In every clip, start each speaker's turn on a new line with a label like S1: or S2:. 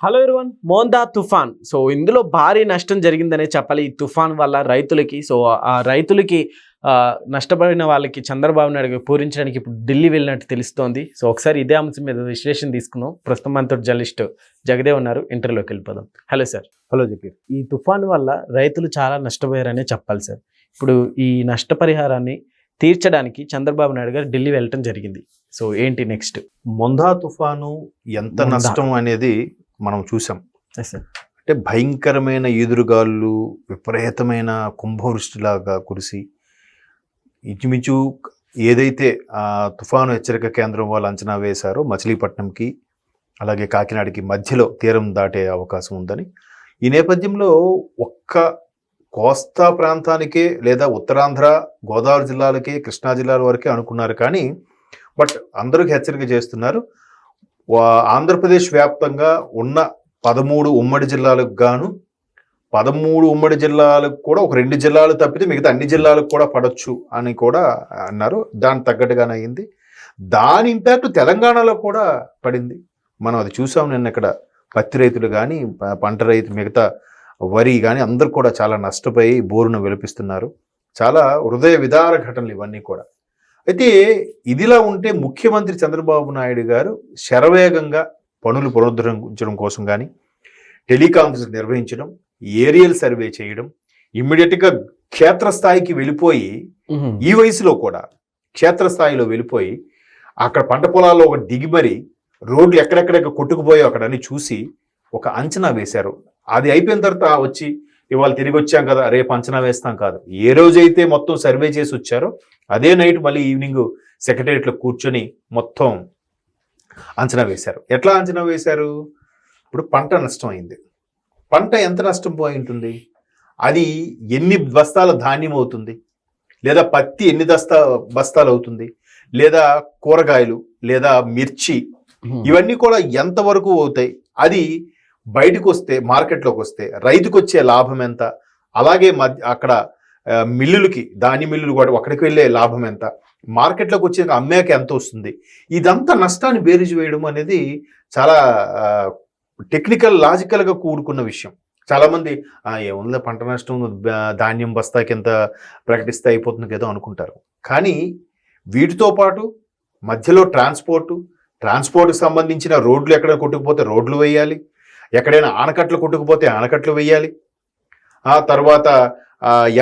S1: Hello everyone Montha తుఫాన్ so ఇందులో భారీ నష్టం జరిగిందనే చెప్పాలి. ఈ తుఫాన్ వల్ల రైతులకి సో ఆ రైతులకి ఆ, నష్టపోయిన వాళ్ళకి చంద్రబాబు నాయుడు గారు పూరించడానికి ఇప్పుడు ఢిల్లీ వెళ్ళినట్టు తెలుస్తోంది. సో ఒకసారి ఇదే అంశం మీద విశ్లేషణ తీసుకుందాం. ప్రస్తుతం మనతో జర్నలిస్ట్ జగదేవ్ ఉన్నారు. ఇంటర్వ్యూలోకి వెళ్ళిపోదాం. హలో సార్
S2: హలో జకీర్
S1: ఈ తుఫాన్ వల్ల రైతులు చాలా నష్టపోయారనే చెప్పాలి సార్ ఇప్పుడు ఈ నష్టపరిహారాన్ని తీర్చడానికి చంద్రబాబు నాయుడు గారు ఢిల్లీ వెళ్ళటం జరిగింది. సో ఏంటి నెక్స్ట్
S2: మొందా తుఫాను ఎంత. నష్టం అనేది మనం చూసాం. అంటే భయంకరమైన ఈదురుగాళ్ళు విపరీతమైన కుంభవృష్టిలాగా కురిసి ఇంచుమించు ఏదైతే ఆ తుఫాను హెచ్చరిక కేంద్రం వాళ్ళు అంచనా వేశారో మచిలీపట్నంకి అలాగే కాకినాడకి మధ్యలో తీరం దాటే అవకాశం ఉందని ఈ నేపథ్యంలో ఒక్క కోస్తా ప్రాంతానికే లేదా ఉత్తరాంధ్ర గోదావరి జిల్లాలకే కృష్ణా జిల్లాల వరకే అనుకున్నారు కానీ బట్ అందరికి హెచ్చరిక చేస్తున్నారు. ఆంధ్రప్రదేశ్ వ్యాప్తంగా ఉన్న పదమూడు ఉమ్మడి జిల్లాలకు గాను పదమూడు ఉమ్మడి జిల్లాలకు కూడా ఒక రెండు జిల్లాలు తప్పితే మిగతా అన్ని జిల్లాలకు కూడా పడొచ్చు అని కూడా అన్నారు. దానికి తగ్గట్టుగానే అయింది దాని ఇంపాక్ట్ తెలంగాణలో కూడా పడింది. మనం అది చూసాం నిన్న ఇక్కడ పత్తి రైతులు కానీ పంట రైతు మిగతా వరి కానీ అందరూ కూడా చాలా నష్టపోయి బోరును విలపిస్తున్నారు. చాలా హృదయ విదార ఘటనలు ఇవన్నీ కూడా. అయితే ఇదిలా ఉంటే ముఖ్యమంత్రి చంద్రబాబు నాయుడు గారు శరవేగంగా పనులు పునరుద్ధరించడం కోసం కానీ టెలికాన్ఫరెన్స్ నిర్వహించడం ఏరియల్ సర్వే చేయడం ఇమ్మీడియట్గా క్షేత్రస్థాయికి వెళ్ళిపోయి ఈ వయసులో కూడా క్షేత్రస్థాయిలో వెళ్ళిపోయి అక్కడ పంట పొలాల్లో ఒక దిగిమరి రోడ్లు ఎక్కడెక్కడెక్కడ కొట్టుకుపోయో అక్కడ అన్ని చూసి ఒక అంచనా వేశారు. అది అయిపోయిన తర్వాత వచ్చి ఇవాళ తిరిగి వచ్చాం కదా రేపు అంచనా వేస్తాం కాదు. ఏ రోజైతే మొత్తం సర్వే చేసి వచ్చారో అదే నైట్ మళ్ళీ ఈవినింగ్ సెక్రటరియట్లో కూర్చొని మొత్తం అంచనా వేశారు. ఎట్లా అంచనా వేశారు? ఇప్పుడు పంట నష్టం అయింది పంట ఎంత నష్టం పోయి ఉంటుంది అది ఎన్ని బస్తాల ధాన్యం అవుతుంది? లేదా పత్తి ఎన్ని దస్తా బస్తాలు అవుతుంది? లేదా కూరగాయలు లేదా మిర్చి? ఇవన్నీ కూడా ఎంతవరకు అవుతాయి? అది బయటకు వస్తే మార్కెట్లోకి వస్తే రైతుకు వచ్చే లాభం ఎంత అలాగే మధ్య అక్కడ మిల్లులకి దాని మిల్లులు కూడా అక్కడికి వెళ్ళే లాభం ఎంత మార్కెట్లోకి వచ్చే అమ్మాక ఎంత వస్తుంది ఇదంతా నష్టాన్ని బేరీజు వేయడం అనేది చాలా టెక్నికల్ లాజికల్గా కూడుకున్న విషయం. చాలామంది "ఆ, ఏముందిలే పంట నష్టం ధాన్యం బస్తాకి ఎంత ప్రకటిస్తే అయిపోతుంది కదా అనుకుంటారు. కానీ వీటితో పాటు మధ్యలో ట్రాన్స్పోర్టు ట్రాన్స్పోర్ట్కి సంబంధించిన రోడ్లు ఎక్కడ కొట్టుకుపోతే రోడ్లు వేయాలి. ఎక్కడైనా ఆనకట్లు కొట్టుకుపోతే ఆనకట్లు వేయాలి ఆ తర్వాత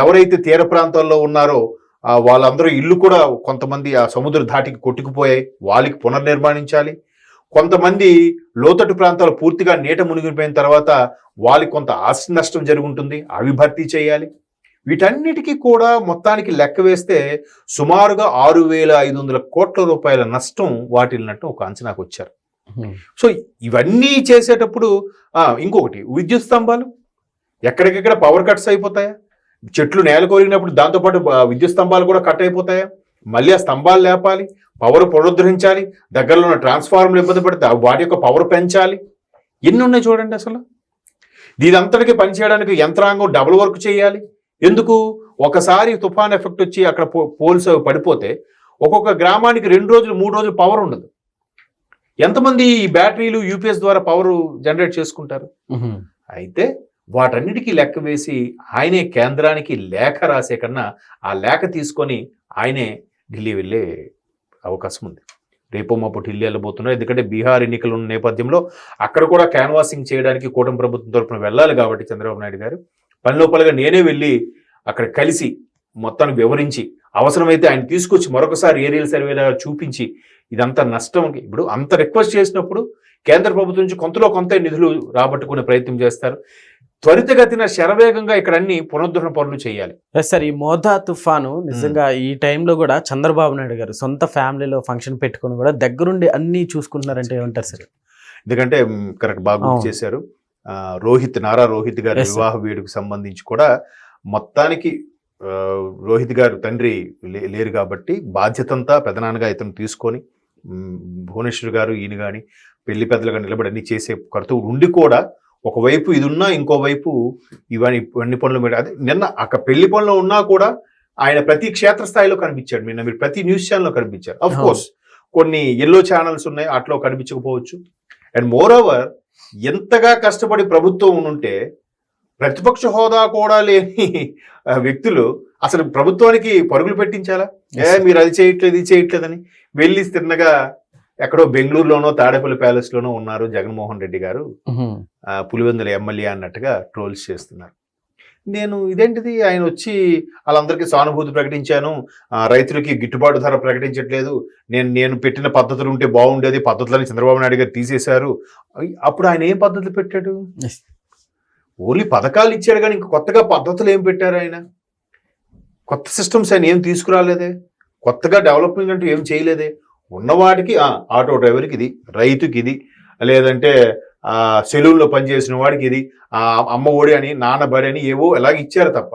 S2: ఎవరైతే తీర ప్రాంతాల్లో ఉన్నారో వాళ్ళందరూ ఇల్లు కూడా కొంతమంది ఆ సముద్ర ధాటికి కొట్టుకుపోయాయి. వాళ్ళకి పునర్నిర్మాణించాలి. కొంతమంది లోతట్టు ప్రాంతాలు పూర్తిగా నీట మునిగిపోయిన తర్వాత వాళ్ళకి కొంత ఆస్తి నష్టం జరుగుంటుంది. అవి భర్తీ చేయాలి. వీటన్నిటికీ కూడా మొత్తానికి లెక్క వేస్తే సుమారుగా ఆరు వేల ఐదు వందల కోట్ల రూపాయల నష్టం వాటిల్లినట్టు ఒక అంచనాకు వచ్చారు Hmm. సో ఇవన్నీ చేసేటప్పుడు ఇంకొకటి విద్యుత్ స్తంభాలు. ఎక్కడికెక్కడ పవర్ కట్స్ అయిపోతాయా? చెట్లు నేల కోరినప్పుడు దాంతోపాటు విద్యుత్ స్తంభాలు కూడా కట్ అయిపోతాయా? మళ్ళీ ఆ స్తంభాలు లేపాలి పవర్ పునరుద్ధరించాలి దగ్గరలో ఉన్న ట్రాన్స్ఫార్మర్లు ఇబ్బంది పడితే వాటి యొక్క పవర్ పెంచాలి. ఎన్ని ఉన్నాయి చూడండి అసలు? దీనంతటికి పనిచేయడానికి యంత్రాంగం డబుల్ వర్క్ చేయాలి. ఎందుకు? ఒకసారి తుఫాన్ ఎఫెక్ట్ వచ్చి అక్కడ పో- పోల్స్ పడిపోతే ఒక్కొక్క గ్రామానికి రెండు రోజులు మూడు రోజులు పవర్ ఉండదు. ఎంతమంది ఈ బ్యాటరీలు యూపీఎస్ ద్వారా పవర్ జనరేట్ చేసుకుంటారు? అయితే వాటన్నిటికీ లెక్క వేసి ఆయనే కేంద్రానికి లేఖ రాసే కన్నా ఆ లేఖ తీసుకొని ఆయనే ఢిల్లీ వెళ్ళే అవకాశం ఉంది. రేపు మాపు ఢిల్లీ వెళ్ళబోతున్నారు. ఎందుకంటే బీహార్ ఎన్నికలు ఉన్న నేపథ్యంలో అక్కడ కూడా క్యాన్వాసింగ్ చేయడానికి కూటమి ప్రభుత్వం తరపున వెళ్ళాలి కాబట్టి చంద్రబాబు నాయుడు గారు. పని లోపలగా నేనే వెళ్ళి అక్కడ కలిసి మొత్తాన్ని వివరించి అవసరమైతే ఆయన తీసుకొచ్చి మరొకసారి ఏరియల్ సర్వేలా చూపించి ఇదంతా నష్టం. ఇప్పుడు అంత రిక్వెస్ట్ చేసినప్పుడు కేంద్ర ప్రభుత్వం నుంచి కొంతలో కొంత నిధులు రాబట్టుకునే ప్రయత్నం చేస్తారు. త్వరితగతిన శరవేగంగా ఇక్కడ అన్ని పునరుద్ధరణ పనులు చేయాలి.
S1: సార్ ఈ మోదా తుఫాను నిజంగా ఈ టైంలో కూడా చంద్రబాబు నాయుడు గారు సొంత ఫ్యామిలీలో ఫంక్షన్ పెట్టుకొని కూడా దగ్గరుండి అన్ని చూసుకుంటున్నారంటే ఏమంటారు సార్
S2: ఎందుకంటే కరెక్ట్ బాగా. చేశారు. రోహిత్ నారా రోహిత్ గారి. వివాహ వేడుకు సంబంధించి కూడా మొత్తానికి రోహిత్ గారు తండ్రి లే- లేరు కాబట్టి బాధ్యతంతా పెదనాన్నగా ఇతను తీసుకొని భువనేశ్వర్ గారు ఈయన కానీ పెళ్ళి పెద్దలుగా నిలబడి అన్ని చేసే కర్తవ్యుడు ఉండి కూడా ఒకవైపు ఇది ఉన్నా ఇంకోవైపు ఇవన్నీ ఇవన్నీ పనులు మీద అదే నిన్న అక్కడ పెళ్ళి పనులు ఉన్నా కూడా ఆయన ప్రతి క్షేత్రస్థాయిలో కనిపించాడు. నిన్న మీరు ప్రతి న్యూస్ ఛానల్లో కనిపించారు. అఫ్. కోర్స్ కొన్ని ఎల్లో ఛానల్స్ ఉన్నాయి అట్లో కనిపించకపోవచ్చు. అండ్ మోర్ ఓవర్ ఎంతగా కష్టపడి ప్రభుత్వం ఉంటే ప్రతిపక్ష హోదా కూడా లేని వ్యక్తులు అసలు ప్రభుత్వానికి పరుగులు పెట్టించాలా? ఏ మీరు అది చేయట్లేదు ఇది చేయట్లేదని వెళ్ళి తిన్నగా ఎక్కడో బెంగళూరులోనో తాడేపల్లి ప్యాలెస్ లోనో ఉన్నారు జగన్మోహన్ రెడ్డి గారు. పులివెందుల ఎమ్మెల్యే అన్నట్టుగా ట్రోల్స్ చేస్తున్నారు. నేను ఇదేంటిది ఆయన వచ్చి వాళ్ళందరికీ సానుభూతి ప్రకటించాను. రైతులకి గిట్టుబాటు ధర ప్రకటించట్లేదు. నేను నేను పెట్టిన పద్ధతులు ఉంటే బాగుండేది పద్ధతులని చంద్రబాబు నాయుడు గారు తీసేశారు. అప్పుడు ఆయన ఏం పద్ధతులు పెట్టాడు. ఓన్లీ పథకాలు ఇచ్చాడు కానీ ఇంక కొత్తగా పద్ధతులు ఏం పెట్టారు ఆయన? కొత్త సిస్టమ్స్ ఆయన ఏం తీసుకురాలేదే? కొత్తగా డెవలప్మెంట్ అంటూ ఏం చేయలేదే? ఉన్నవాడికి ఆటో డ్రైవర్కి ఇది రైతుకి ఇది లేదంటే సెలూన్లో పనిచేసిన వాడికి ఇది ఆ అమ్మ ఒడి అని నాన్న బడి అని ఏవో ఎలాగ ఇచ్చారు తప్ప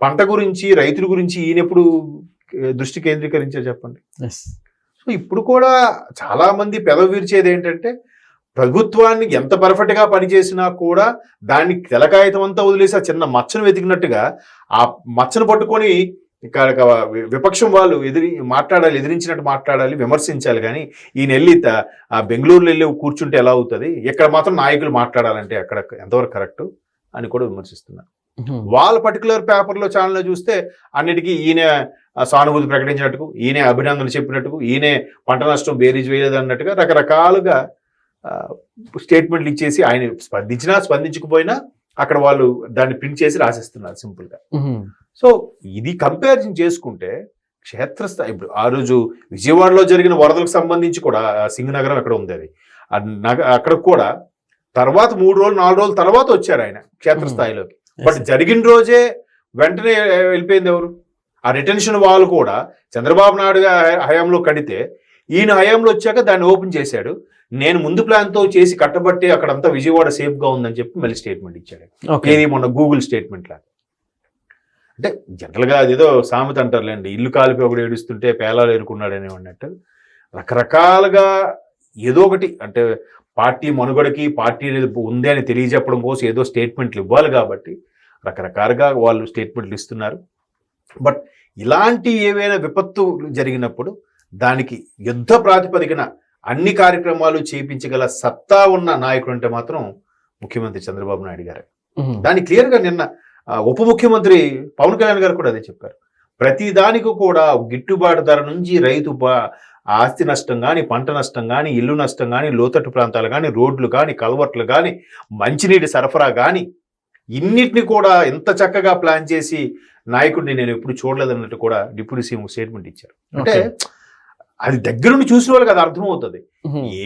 S2: పంట గురించి రైతుల గురించి ఈయన ఎప్పుడు ఏ, దృష్టి కేంద్రీకరించారు చెప్పండి. సో ఇప్పుడు కూడా చాలా మంది పెదవి విరిచేది ఏంటంటే ప్రభుత్వాన్ని ఎంత పర్ఫెక్ట్గా పనిచేసినా కూడా దాన్ని తెలకాయతం అంతా వదిలేసి ఆ చిన్న మచ్చను వెతికినట్టుగా ఆ మచ్చను పట్టుకొని ఇక్కడ విపక్షం వాళ్ళు ఎదిరి మాట్లాడాలి ఎదిరించినట్టు మాట్లాడాలి విమర్శించాలి. కానీ ఈయన వెళ్ళి బెంగళూరులో వెళ్ళి కూర్చుంటే ఎలా అవుతుంది? ఇక్కడ మాత్రం నాయకులు మాట్లాడాలంటే ఎక్కడ ఎంతవరకు కరెక్ట్ అని కూడా విమర్శిస్తున్నారు. వాళ్ళ పర్టికులర్ పేపర్లో ఛానల్లో చూస్తే అన్నిటికీ ఈయన సానుభూతి ప్రకటించినట్టుకు ఈయనే అభినందనలు చెప్పినట్టుకు ఈయనే పంట నష్టం బేరీజ్ వేయలేదు అన్నట్టుగా రకరకాలుగా స్టేట్మెంట్లు ఇచ్చేసి ఆయన స్పందించినా స్పందించకపోయినా అక్కడ వాళ్ళు దాన్ని ప్రింట్ చేసి రాసిస్తున్నారు సింపుల్గా. సో ఇది కంపారిజన్ చేసుకుంటే క్షేత్రస్థాయి ఇప్పుడు ఆ రోజు విజయవాడలో జరిగిన వరదలకు సంబంధించి కూడా సింగనగరం అక్కడ ఉంది అది. అక్కడ కూడా తర్వాత మూడు రోజులు నాలుగు రోజుల తర్వాత వచ్చారు ఆయన క్షేత్రస్థాయిలోకి. బట్. జరిగిన రోజే వెంటనే వెళ్ళిపోయింది ఎవరు? ఆ రిటెన్షన్ వాల్ కూడా చంద్రబాబు నాయుడు హయాంలో కడితే ఈయన హయాంలో వచ్చాక దాన్ని ఓపెన్ చేశాడు. నేను ముందు ప్లాన్తో చేసి కట్టబట్టి అక్కడంతా విజయవాడ సేఫ్గా ఉందని చెప్పి మళ్ళీ స్టేట్మెంట్ ఇచ్చాడు. ఏది మొన్న గూగుల్ స్టేట్మెంట్ లాగా అంటే జనరల్గా అదేదో సామెత అంటారులేండి ఇల్లు కాలిపి ఒకడు ఏడుస్తుంటే పేలాలు ఎరుకున్నాడని అన్నట్టు రకరకాలుగా ఏదో ఒకటి అంటే పార్టీ మనుగడకి పార్టీ అనేది ఉంది అని తెలియజెప్పడం కోసం ఏదో స్టేట్మెంట్లు ఇవ్వాలి కాబట్టి రకరకాలుగా వాళ్ళు స్టేట్మెంట్లు ఇస్తున్నారు. బట్ ఇలాంటి ఏవైనా విపత్తు జరిగినప్పుడు దానికి యుద్ధ ప్రాతిపదికన అన్ని కార్యక్రమాలు చేయించగల సత్తా ఉన్న నాయకుడు అంటే మాత్రం ముఖ్యమంత్రి చంద్రబాబు నాయుడు గారే. దాన్ని క్లియర్గా నిన్న ఆ, ఉప ముఖ్యమంత్రి పవన్ కళ్యాణ్ గారు కూడా అదే చెప్పారు ప్రతి దానికి కూడా గిట్టుబాటు ధర నుంచి రైతు బా- ఆస్తి నష్టం కానీ పంట నష్టం కానీ ఇల్లు నష్టం కానీ లోతట్టు ప్రాంతాలు కానీ రోడ్లు కానీ కలవట్లు కానీ మంచినీటి సరఫరా కానీ ఇన్నిటిని కూడా ఎంత చక్కగా ప్లాన్ చేసి నాయకుడిని నేను ఎప్పుడు చూడలేదన్నట్టు కూడా డిప్యూటీ సీఎం స్టేట్మెంట్ ఇచ్చారు అంటే. అది దగ్గరుండి చూసిన వాళ్ళకి అది అర్థమవుతుంది.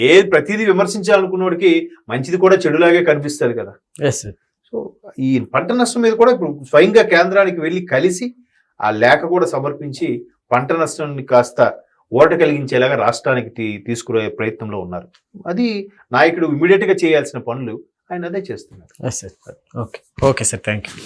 S2: ఏ ప్రతిదీ విమర్శించాలనుకున్నోడికి మంచిది కూడా చెడులాగే కనిపిస్తుంది కదా. సో ఈ పంట నష్టం మీద కూడా ఇప్పుడు స్వయంగా కేంద్రానికి వెళ్ళి కలిసి ఆ లేఖ కూడా సమర్పించి పంట నష్టాన్ని కాస్త ఓట కలిగించేలాగా రాష్ట్రానికి తీసుకునే ప్రయత్నంలో ఉన్నారు. అది నాయకుడు ఇమీడియట్గా చేయాల్సిన పనులు ఆయన అదే చేస్తున్నారు.
S1: Okay okay sir thank you